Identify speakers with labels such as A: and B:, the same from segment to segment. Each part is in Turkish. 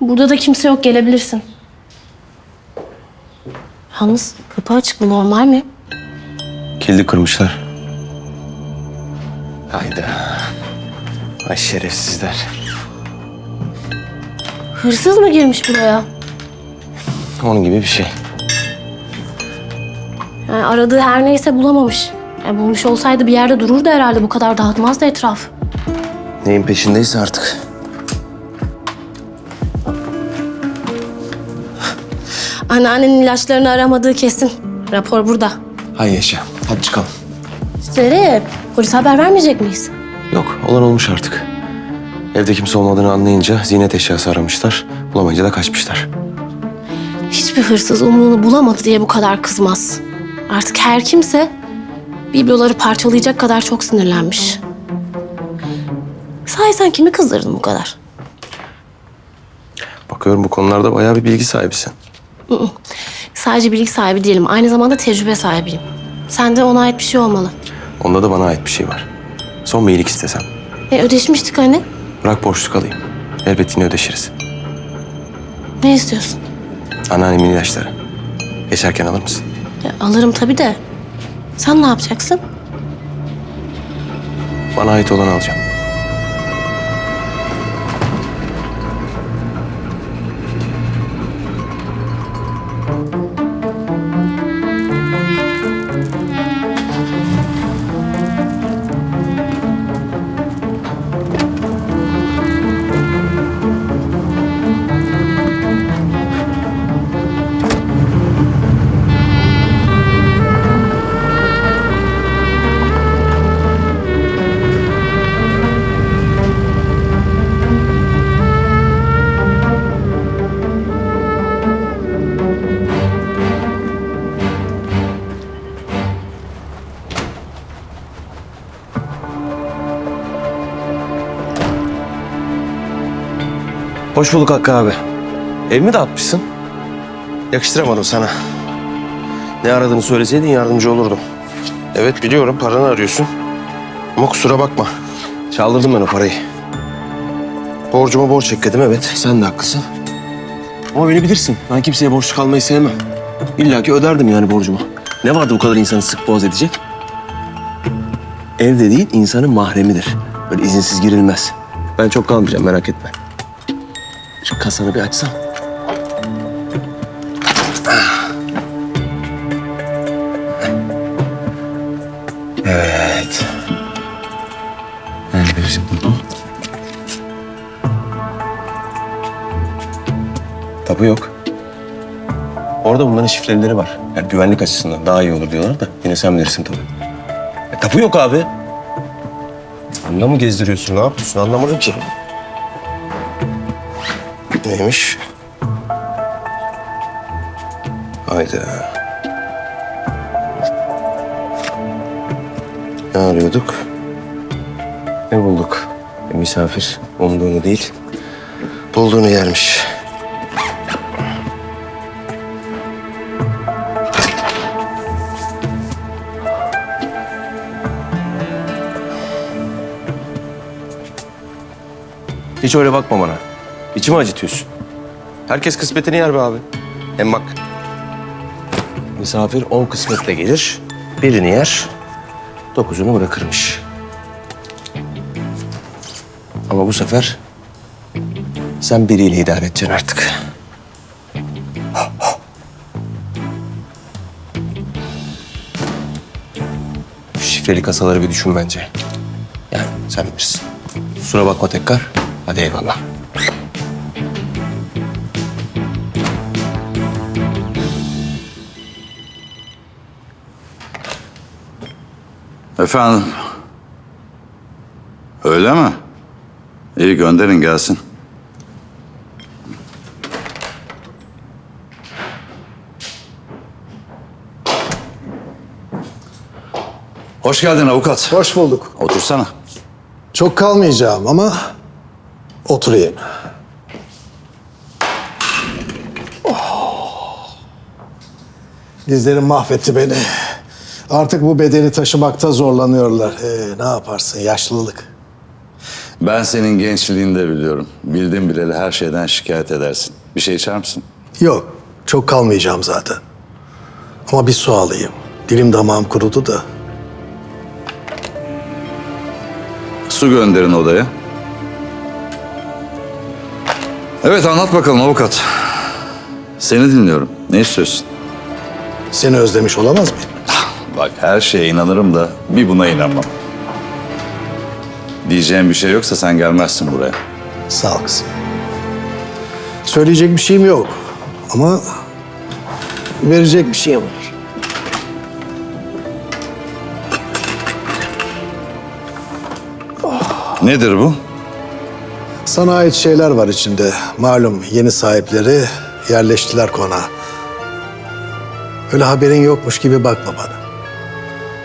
A: Burada da kimse yok gelebilirsin. Yalnız kapı açık bu normal mi?
B: Kilidi kırmışlar. Hayda. Ay şerefsizler.
A: Hırsız mı girmiş buraya?
B: Onun gibi bir şey.
A: Yani aradığı her neyse bulamamış. Yani bulmuş olsaydı bir yerde dururdu herhalde bu kadar dağıtmazdı etraf.
B: Neyin peşindeyse artık.
A: Anneannenin ilaçlarını aramadığı kesin. Rapor burada.
B: Hay yaşa. Hadi çıkalım.
A: Serap, polise haber vermeyecek miyiz?
B: Yok olan olmuş artık. Evde kimse olmadığını anlayınca ziynet eşyası aramışlar. Bulamayınca da kaçmışlar.
A: Hiçbir hırsız umduğunu bulamadı diye bu kadar kızmaz. Artık her kimse bibloları parçalayacak kadar çok sinirlenmiş. Sahi sen kimi kızdırdın bu kadar?
B: Bakıyorum bu konularda bayağı bir bilgi sahibisin.
A: Sadece bilgi sahibi değilim, aynı zamanda tecrübe sahibiyim. Sende ona ait bir şey olmalı.
B: Onda da bana ait bir şey var. Son bir iyilik istesem.
A: E ödeşmiştik hani.
B: Bırak borçluk alayım. Elbet yine ödeşiriz.
A: Ne istiyorsun?
B: Anneannemin ilaçları. Geçerken alır mısın?
A: E, alırım tabii de. Sen ne yapacaksın?
B: Bana ait olanı alacağım. Hoş bulduk Hakkı abi. Ev mi dağıtmışsın? Yakıştıramadım sana. Ne aradığını söyleseydin yardımcı olurdum. Evet biliyorum paranı arıyorsun. Ama kusura bakma. Çaldırdım ben o parayı. Borcuma borç ekledim evet. Sen de haklısın. Ama beni bilirsin. Ben kimseye borçlu kalmayı sevmem. İlla ki öderdim yani borcumu. Ne vardı bu kadar insanı sık boğaz edecek? Ev dediğin insanın mahremidir. Böyle izinsiz girilmez. Ben çok kalmayacağım merak etme. Şu kasanı bir açsam. Evet. Nerede bizim tapu? Tapu yok. Orada bunların şifreleri var. Yani güvenlik açısından daha iyi olur diyorlar da yine sen bilirsin tabii. E, tapu yok abi. Onunla mı gezdiriyorsun? Ne yapıyorsun? Anlamadım ki. Neymiş? Hayda. Ne arıyorduk? Ne bulduk? E, misafir umduğunu değil, bulduğunu yermiş. Hiç öyle bakma bana. İçimi acıtıyorsun. Herkes kısmetini yer be abi. Hem bak. Misafir on kısmetle gelir. Birini yer. Dokuzunu bırakırmış. Ama bu sefer sen biriyle idare edeceksin artık. Şifreli kasaları bir düşün bence. Yani sen bilirsin. Kusura bakma tekrar. Hadi eyvallah.
C: Efendim. Öyle mi? İyi gönderin gelsin. Hoş geldin avukat.
D: Hoş bulduk.
C: Otursana.
D: Çok kalmayacağım ama oturayım. Oh. Dizlerim mahvetti beni. Artık bu bedeni taşımakta zorlanıyorlar. Ee, ne yaparsın yaşlılık.
B: Ben senin gençliğini de biliyorum. Bildim bileli her şeyden şikayet edersin. Bir şey içer misin?
D: Yok, çok kalmayacağım zaten. Ama bir su alayım. Dilim damağım kurudu da.
B: Su gönderin odaya. Evet anlat bakalım avukat. Seni dinliyorum. Ne istiyorsun?
D: Seni özlemiş olamaz mıyım?
B: Bak her şeye inanırım da bir buna inanmam. Diyeceğim bir şey yoksa sen gelmezsin buraya.
D: Sağ ol kızım. Söyleyecek bir şeyim yok. Ama verecek bir şeyim var.
B: Nedir bu?
D: Sana ait şeyler var içinde. Malum yeni sahipleri yerleştiler konağa. Öyle haberin yokmuş gibi bakma bana.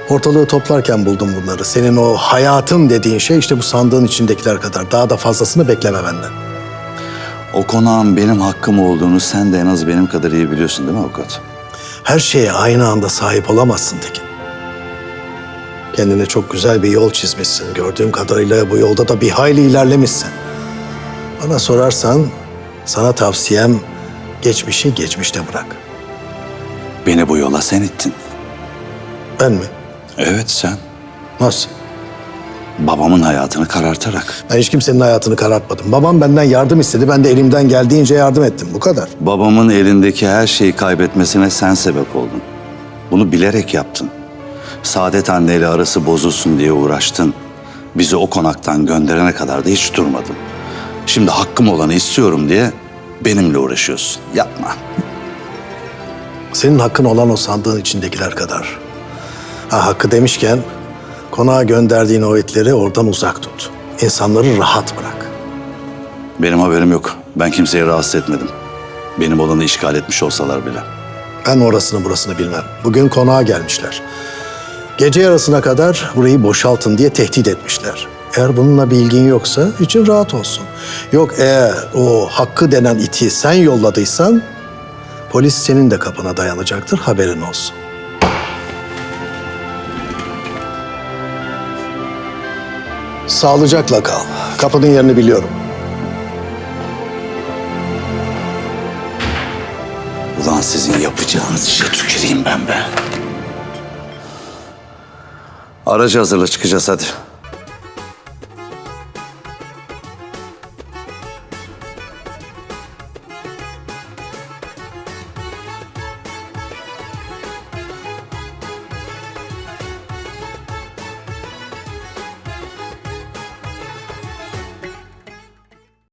D: Ortalığı toplarken buldum bunları. Senin o hayatım dediğin şey işte bu sandığın içindekiler kadar. Daha da fazlasını bekleme benden.
B: O konağın benim hakkım olduğunu sen de en az benim kadar iyi biliyorsun değil mi avukat?
D: Her şeye aynı anda sahip olamazsın Tekin. Kendine çok güzel bir yol çizmişsin. Gördüğüm kadarıyla bu yolda da bir hayli ilerlemişsin. Bana sorarsan sana tavsiyem geçmişi geçmişte bırak.
B: Beni bu yola sen ittin.
D: Ben mi?
B: Evet sen.
D: Nasıl?
B: Babamın hayatını karartarak.
D: Ben hiç kimsenin hayatını karartmadım. Babam benden yardım istedi. Ben de elimden geldiğince yardım ettim. Bu kadar.
B: Babamın elindeki her şeyi kaybetmesine sen sebep oldun. Bunu bilerek yaptın. Saadet anneyle arası bozulsun diye uğraştın. Bizi o konaktan gönderene kadar da hiç durmadın. Şimdi hakkım olanı istiyorum diye benimle uğraşıyorsun. Yapma.
D: Senin hakkın olan o sandığın içindekiler kadar. Ha hakkı demişken konağa gönderdiğin o itleri oradan uzak tut. İnsanları rahat bırak.
B: Benim haberim yok. Ben kimseyi rahatsız etmedim. Benim olanı işgal etmiş olsalar bile.
D: Ben orasını burasını bilmem. Bugün konağa gelmişler. Gece yarısına kadar burayı boşaltın diye tehdit etmişler. Eğer bununla bir ilgin yoksa için rahat olsun. Yok eğer o hakkı denen iti sen yolladıysan polis senin de kapına dayanacaktır haberin olsun. Sağlıcakla kal. Kapının yerini biliyorum.
B: Ulan sizin yapacağınız işe tüküreyim ben be. Aracı hazırla çıkacağız hadi.